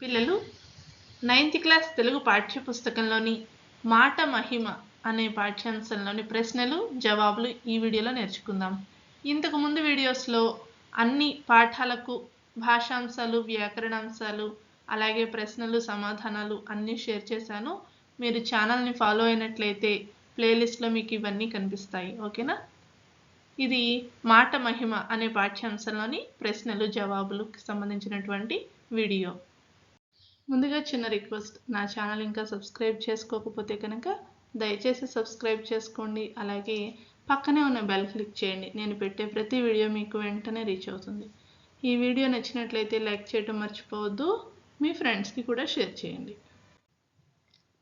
పిల్లలు ninth class Telugu పాఠ్య పుస్తకంలోని మాట మహిమ అనే పాఠ్యాంశంలోని ప్రశ్నలు జవాబులు ఈ వీడియోలో నేర్చుకుందాం. ఇంతకు ముందు వీడియోస్లో అన్ని పాఠాలకు భాషాంశాలు వ్యాకరణాంశాలు అలాగే ప్రశ్నలు సమాధానాలు అన్నీ షేర్ చేశాను. మీరు ఛానల్ని ఫాలో అయినట్లయితే ప్లేలిస్ట్లో మీకు ఇవన్నీ కనిపిస్తాయి. ఓకేనా? ఇది మాట మహిమ అనే పాఠ్యాంశంలోని ప్రశ్నలు జవాబులకు సంబంధించినటువంటి వీడియో. ముందుగా చిన్న రిక్వెస్ట్ నా ఛానల్ ఇంకా సబ్స్క్రైబ్ చేసుకోకపోతే కనుక దయచేసి సబ్స్క్రైబ్ చేసుకోండి. అలాగే పక్కనే ఉన్న బెల్ క్లిక్ చేయండి. నేను పెట్టే ప్రతి వీడియో మీకు వెంటనే రీచ్ అవుతుంది. ఈ వీడియో నచ్చినట్లయితే లైక్ చేయడం మర్చిపోవద్దు. మీ ఫ్రెండ్స్కి కూడా షేర్ చేయండి.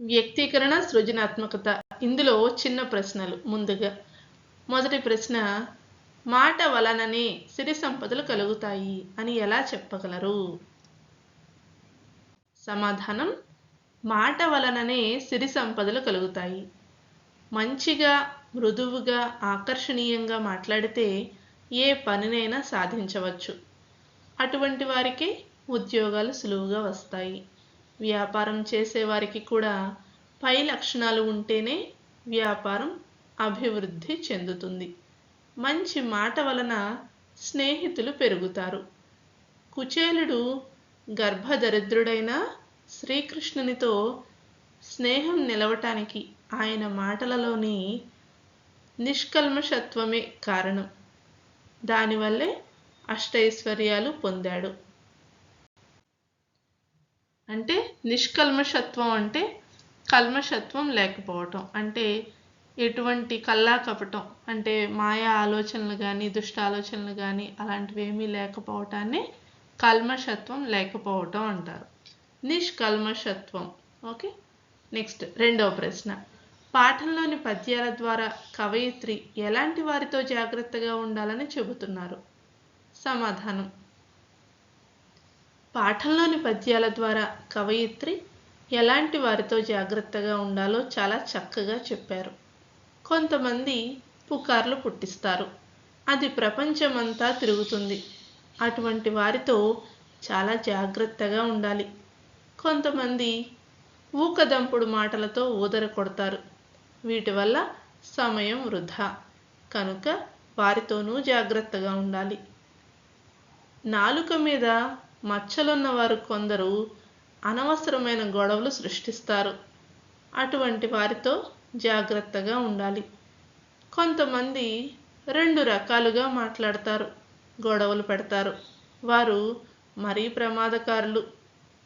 వ్యక్తీకరణ సృజనాత్మకత. ఇందులో చిన్న ప్రశ్నలు. ముందుగా మొదటి ప్రశ్న మాట వలననే సిరి సంపదలు కలుగుతాయి అని ఎలా చెప్పగలరు? సమాధానం మాట వలననే సిరి సంపదలు కలుగుతాయి. మంచిగా మృదువుగా ఆకర్షణీయంగా మాట్లాడితే ఏ పనినైనా సాధించవచ్చు. అటువంటి వారికి ఉద్యోగాలు సులువుగా వస్తాయి. వ్యాపారం చేసేవారికి కూడా పై లక్షణాలు ఉంటేనే వ్యాపారం అభివృద్ధి చెందుతుంది. మంచి మాట వలన స్నేహితులు పెరుగుతారు. కుచేలుడు గర్భదరిద్రుడైన శ్రీకృష్ణునితో స్నేహం నిలవటానికి ఆయన మాటలలోని నిష్కల్మషత్వమే కారణం. దానివల్లే అష్టైశ్వర్యాలు పొందాడు. అంటే నిష్కల్మషత్వం అంటే కల్మషత్వం లేకపోవటం. అంటే ఎటువంటి కల్లా కపటం అంటే మాయా ఆలోచనలు కానీ దుష్ట ఆలోచనలు కానీ అలాంటివి ఏమీ లేకపోవటాన్ని కల్మషత్వం లేకపోవటం అంటారు. నిష్కల్మషత్వం. ఓకే? నెక్స్ట్ రెండవ ప్రశ్న. పాఠంలోని పద్యాల ద్వారా కవయిత్రి ఎలాంటి వారితో జాగ్రత్తగా ఉండాలని చెబుతున్నారు? సమాధానం. పాఠంలోని పద్యాల ద్వారా కవయిత్రి ఎలాంటి వారితో జాగ్రత్తగా ఉండాలో చాలా చక్కగా చెప్పారు. కొంతమంది పుకార్లు పుట్టిస్తారు. అది ప్రపంచమంతా తిరుగుతుంది. అటువంటి వారితో చాలా జాగ్రత్తగా ఉండాలి. కొంతమంది ఊకదంపుడు మాటలతో ఊదర కొడతారు. వీటి వల్ల సమయం వృధా. కనుక వారితోనూ జాగ్రత్తగా ఉండాలి. నాలుక మీద మచ్చలున్న వారు కొందరు అనవసరమైన గొడవలు సృష్టిస్తారు. అటువంటి వారితో జాగ్రత్తగా ఉండాలి. కొంతమంది రెండు రకాలుగా మాట్లాడతారు. గొడవలు పెడతారు. వారు మరీ ప్రమాదకారులు.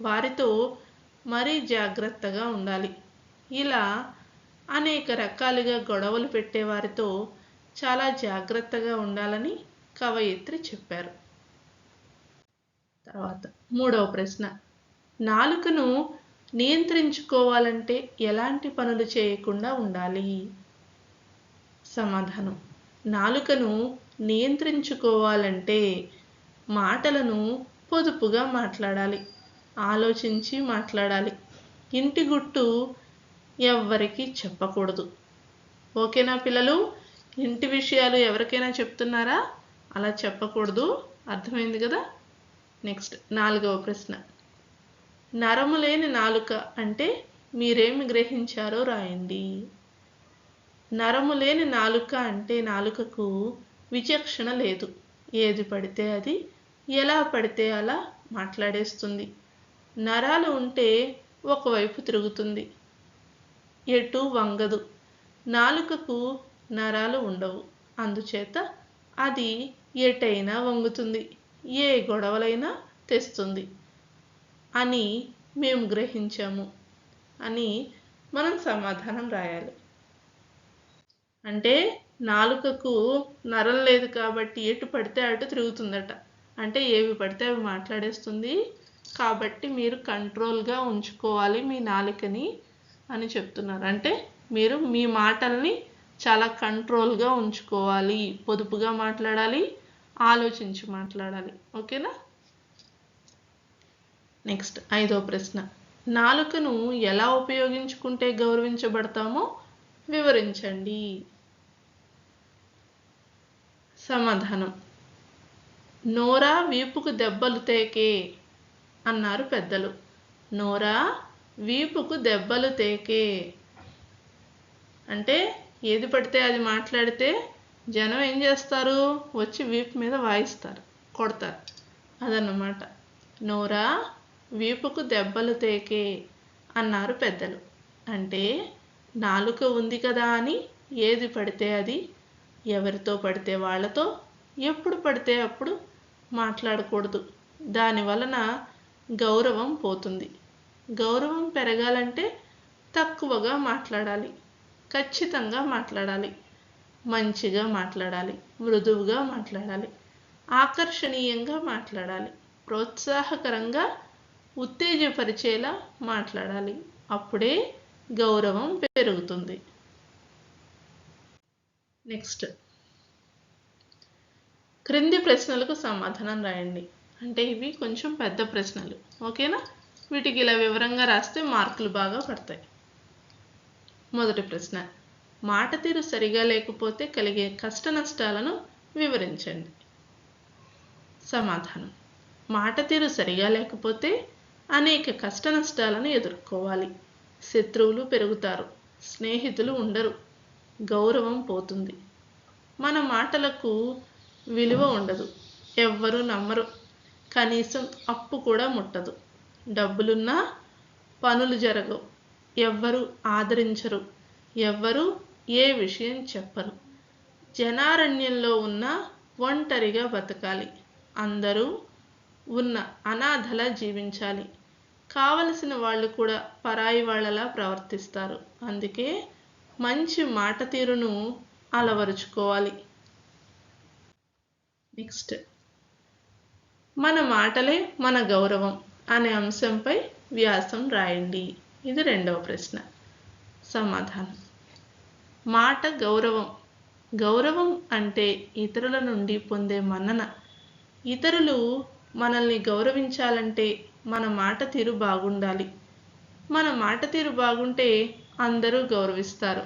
వారితో మరీ జాగ్రత్తగా ఉండాలి. ఇలా అనేక రకాలుగా గొడవలు పెట్టే వారితో చాలా జాగ్రత్తగా ఉండాలని కవయిత్రి చెప్పారు. తర్వాత మూడవ ప్రశ్న. నాలుకను నియంత్రించుకోవాలంటే ఎలాంటి పనులు చేయకుండా ఉండాలి? సమాధానం. నాలుకను నియంత్రించుకోవాలంటే మాటలను పొదుపుగా మాట్లాడాలి. ఆలోచించి మాట్లాడాలి. ఇంటి గుట్టు ఎవ్వరికి చెప్పకూడదు. ఓకేనా పిల్లలు? ఇంటి విషయాలు ఎవరికైనా చెప్తున్నారా? అలా చెప్పకూడదు. అర్థమైంది కదా? నెక్స్ట్ నాలుగవ ప్రశ్న. నరము లేని నాలుక అంటే మీరేమి గ్రహించారో రాయండి. నరము లేని నాలుక అంటే నాలుకకు విచక్షణ లేదు. ఏది పడితే అది ఎలా పడితే అలా మాట్లాడేస్తుంది. నరాలు ఉంటే ఒకవైపు తిరుగుతుంది. ఎటు వంగదు. నాలుకకు నరాలు ఉండవు. అందుచేత అది ఎటైనా వంగుతుంది. ఏ గొడవలైనా తెస్తుంది. అని మేము గ్రహించాము. అని మనం సమాధానం రాయాలి. అంటే నాలుకకు నరం లేదు కాబట్టి ఎటు పడితే అటు తిరుగుతుందట. అంటే ఏవి పడితే అవి మాట్లాడేస్తుంది. కాబట్టి మీరు కంట్రోల్గా ఉంచుకోవాలి మీ నాలుకని అని చెప్తున్నారు. అంటే మీరు మీ మాటల్ని చాలా కంట్రోల్గా ఉంచుకోవాలి. పొదుపుగా మాట్లాడాలి ఆలోచించి మాట్లాడాలి. ఓకేనా? నెక్స్ట్ ఐదో ప్రశ్న. నాలుకను ఎలా ఉపయోగించుకుంటే గౌరవించబడతామో వివరించండి. సమాధానం. నోరా వీపుకు దెబ్బలు తేకే అన్నారు పెద్దలు. నోరా వీపుకు దెబ్బలు తేకే. అంటే ఏది పడితే అది మాట్లాడితే జనం ఏం చేస్తారు? వచ్చి వీపు మీద వాయిస్తారు కొడతారు. అదన్నమాట. నోరా వీపుకు దెబ్బలు తేకే అన్నారు పెద్దలు. అంటే నాలుక ఉంది కదా అని ఏది పడితే అది ఎవరితో పడితే వాళ్ళతో ఎప్పుడు పడితే అప్పుడు మాట్లాడకూడదు. దాని వలన గౌరవం పోతుంది. గౌరవం పెరగాలంటే తక్కువగా మాట్లాడాలి. ఖచ్చితంగా మాట్లాడాలి. మంచిగా మాట్లాడాలి. మృదువుగా మాట్లాడాలి. ఆకర్షణీయంగా మాట్లాడాలి. ప్రోత్సాహకరంగా ఉత్తేజపరిచేలా మాట్లాడాలి. అప్పుడే గౌరవం పెరుగుతుంది. నెక్స్ట్. క్రింది ప్రశ్నలకు సమాధానం రాయండి. అంటే ఇవి కొంచెం పెద్ద ప్రశ్నలు. ఓకేనా? వీటికి ఇలా వివరంగా రాస్తే మార్కులు బాగా పడతాయి. మొదటి ప్రశ్న. మాట తీరు సరిగా లేకపోతే కలిగే కష్ట నష్టాలను వివరించండి. సమాధానం. మాట తీరు సరిగా లేకపోతే అనేక కష్ట నష్టాలను ఎదుర్కోవాలి. శత్రువులు పెరుగుతారు. స్నేహితులు ఉండరు. గౌరవం పోతుంది. మన మాటలకు విలువ ఉండదు. ఎవ్వరూ నమ్మరు. కనీసం అప్పు కూడా ముట్టదు. డబ్బులున్నా పనులు జరగవు. ఎవ్వరు ఆదరించరు. ఎవ్వరు ఏ విషయం చెప్పరు. జనారణ్యంలో ఉన్న ఒంటరిగా బతకాలి. అందరూ ఉన్న అనాథలా జీవించాలి. కావలసిన వాళ్ళు కూడా పరాయి వాళ్ళలా ప్రవర్తిస్తారు. అందుకే మంచి మాట తీరును అలవరుచుకోవాలి. నెక్స్ట్ మన మాటలే మన గౌరవం అనే అంశంపై వ్యాసం రాయండి. ఇది రెండవ ప్రశ్న. సమాధానం. మాట గౌరవం. గౌరవం అంటే ఇతరుల నుండి పొందే మన్నన. ఇతరులు మనల్ని గౌరవించాలంటే మన మాట తీరు బాగుండాలి. మన మాట తీరు బాగుంటే అందరూ గౌరవిస్తారు.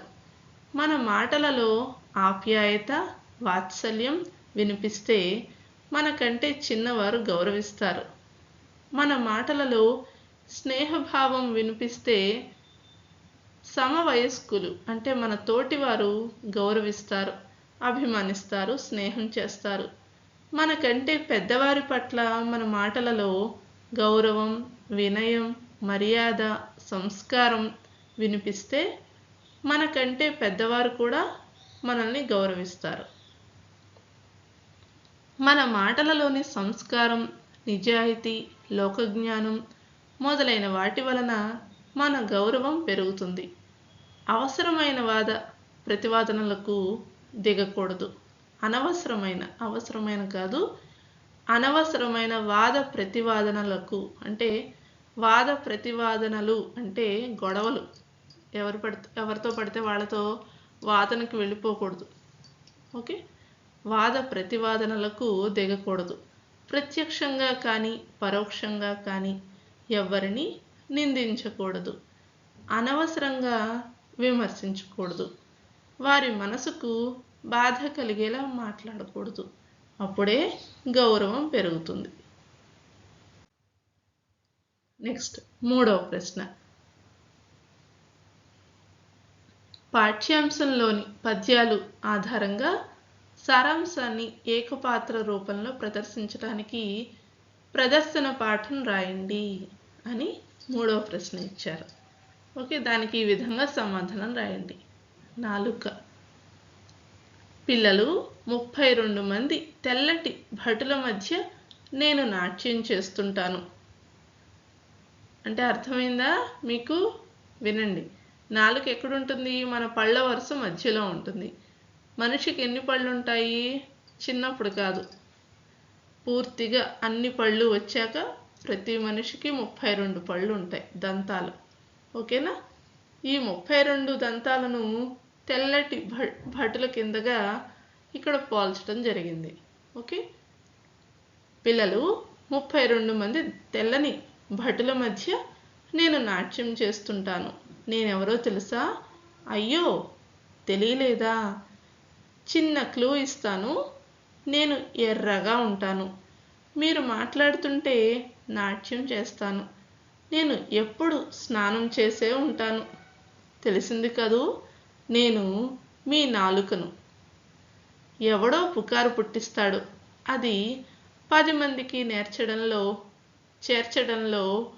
మన మాటలలో ఆప్యాయత వాత్సల్యం వినిపిస్తే మనకంటే చిన్నవారు గౌరవిస్తారు. మన మాటలలో స్నేహభావం వినిపిస్తే సమవయస్కులు అంటే మన తోటివారు గౌరవిస్తారు అభిమానిస్తారు స్నేహం చేస్తారు. మనకంటే పెద్దవారి పట్ల మన మాటలలో గౌరవం వినయం మర్యాద సంస్కారం వినిపిస్తే మనకంటే పెద్దవారు కూడా మనల్ని గౌరవిస్తారు. మన మాటలలోని సంస్కారం నిజాయితీ లోకజ్ఞానం మొదలైన వాటి వలన మన గౌరవం పెరుగుతుంది. అవసరమైన వాద ప్రతివాదనలకు దిగకూడదు. అనవసరమైన అవసరమైన కాదు అనవసరమైన వాద ప్రతివాదనలకు అంటే వాద ప్రతివాదనలు అంటే గొడవలు. ఎవరు పడితే ఎవరితో పడితే వాళ్ళతో వాదనకు వెళ్ళిపోకూడదు. ఓకే? వాద ప్రతివాదనలకు దిగకూడదు. ప్రత్యక్షంగా కానీ పరోక్షంగా కానీ ఎవరిని నిందించకూడదు. అనవసరంగా విమర్శించకూడదు. వారి మనసుకు బాధ కలిగేలా మాట్లాడకూడదు. అప్పుడే గౌరవం పెరుగుతుంది. నెక్స్ట్ మూడవ ప్రశ్న. పాఠ్యాంశంలోని పద్యాలు ఆధారంగా సారాంశాన్ని ఏకపాత్ర రూపంలో ప్రదర్శించడానికి ప్రదర్శన పాఠం రాయండి అని మూడవ ప్రశ్న ఇచ్చారు. ఓకే దానికి ఈ విధంగా సమాధానం రాయండి. నాలుక. పిల్లలు ముప్పై రెండు మంది తెల్లటి భటుల మధ్య నేను నాట్యం చేస్తుంటాను. అంటే అర్థమైందా? మీకు? వినండి. నాలుక ఎక్కడుంటుంది? మన పళ్ళ వరుస మధ్యలో ఉంటుంది. మనిషికి ఎన్ని పళ్ళు ఉంటాయి చిన్నప్పుడు కాదు. పూర్తిగా అన్ని పళ్ళు వచ్చాక ప్రతి మనిషికి ముప్పై రెండు పళ్ళు ఉంటాయి దంతాలు. ఓకేనా? ఈ ముప్పై రెండు దంతాలను తెల్లటి భ భటుల కిందగా ఇక్కడ పోల్చడం జరిగింది. ఓకే? పిల్లలు ముప్పై రెండు మంది తెల్లని భటుల మధ్య నేను నాట్యం చేస్తుంటాను. నేనెవరో తెలుసా? అయ్యో తెలియలేదా? చిన్న క్లూ ఇస్తాను. నేను ఎర్రగా ఉంటాను. మీరు మాట్లాడుతుంటే నాట్యం చేస్తాను. నేను ఎప్పుడు స్నానం చేసే ఉంటాను. తెలిసింది కదూ? నేను మీ నాలుకను. ఎవడో పుకారు పుట్టిస్తాడు. అది పది మందికి నేర్చడంలో చేర్చడంలో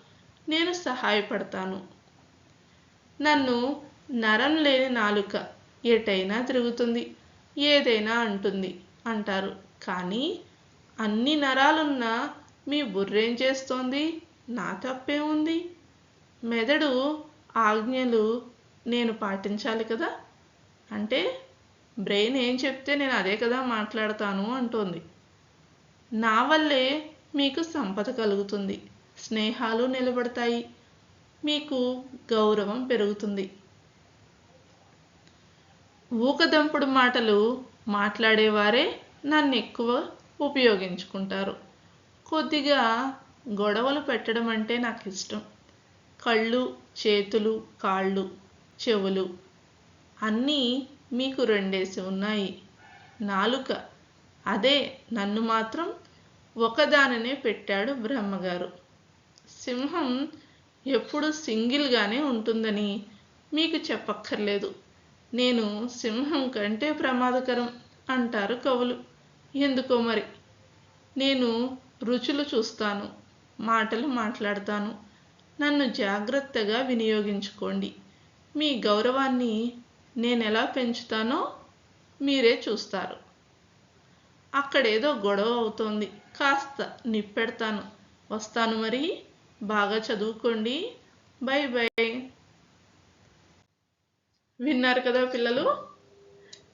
నేను సహాయపడతాను. నన్ను నరం లేని నాలుక ఎటైనా తిరుగుతుంది ఏదైనా అంటుంది అంటారు. కానీ అన్ని నరాలున్న మీ బుర్రేం చేస్తోంది? నా తప్పే ఉంది. మెదడు ఆజ్ఞలు నేను పాటించాలి కదా? అంటే బ్రెయిన్ ఏం చెప్తే నేను అదే కదా మాట్లాడతాను అంటోంది. నా వల్లే మీకు సంపద కలుగుతుంది. స్నేహాలు నిలబడతాయి. మీకు గౌరవం పెరుగుతుంది. ఊకదంపుడు మాటలు మాట్లాడేవారే నన్ను ఎక్కువ ఉపయోగించుకుంటారు. కొద్దిగా గొడవలు పెట్టడం అంటే నాకు ఇష్టం కళ్ళు చేతులు కాళ్ళు చెవులు అన్నీ మీకు రెండేసి ఉన్నాయి. నాలుక. అదే నన్ను మాత్రం ఒకదానినే పెట్టాడు బ్రహ్మగారు. సింహం ఎప్పుడు సింగిల్గానే ఉంటుందని మీకు చెప్పక్కర్లేదు. నేను సింహం కంటే ప్రమాదకరం అంటారు కవులు. ఎందుకో మరి? నేను రుచులు చూస్తాను మాటలు మాట్లాడతాను. నన్ను జాగ్రత్తగా వినియోగించుకోండి. మీ గౌరవాన్ని నేను ఎలా పెంచుతానో మీరే చూస్తారు. అక్కడేదో గొడవ అవుతోంది. కాస్త నిప్పెడతాను. వస్తాను మరి. బాగా చదువుకోండి. Bye bye. విన్నారు కదా పిల్లలు?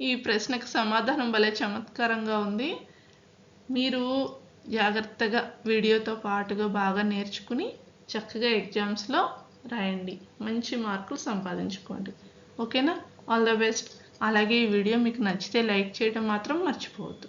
ఈ ప్రశ్నకు సమాధానం భలే చమత్కారంగా ఉంది. మీరు జాగ్రత్తగా వీడియోతో పాటుగా బాగా నేర్చుకుని చక్కగా ఎగ్జామ్స్లో రాయండి. మంచి మార్కులు సంపాదించుకోండి. ఓకేనా? All the best. అలాగే ఈ వీడియో మీకు నచ్చితే లైక్ చేయడం మాత్రం మర్చిపోవద్దు.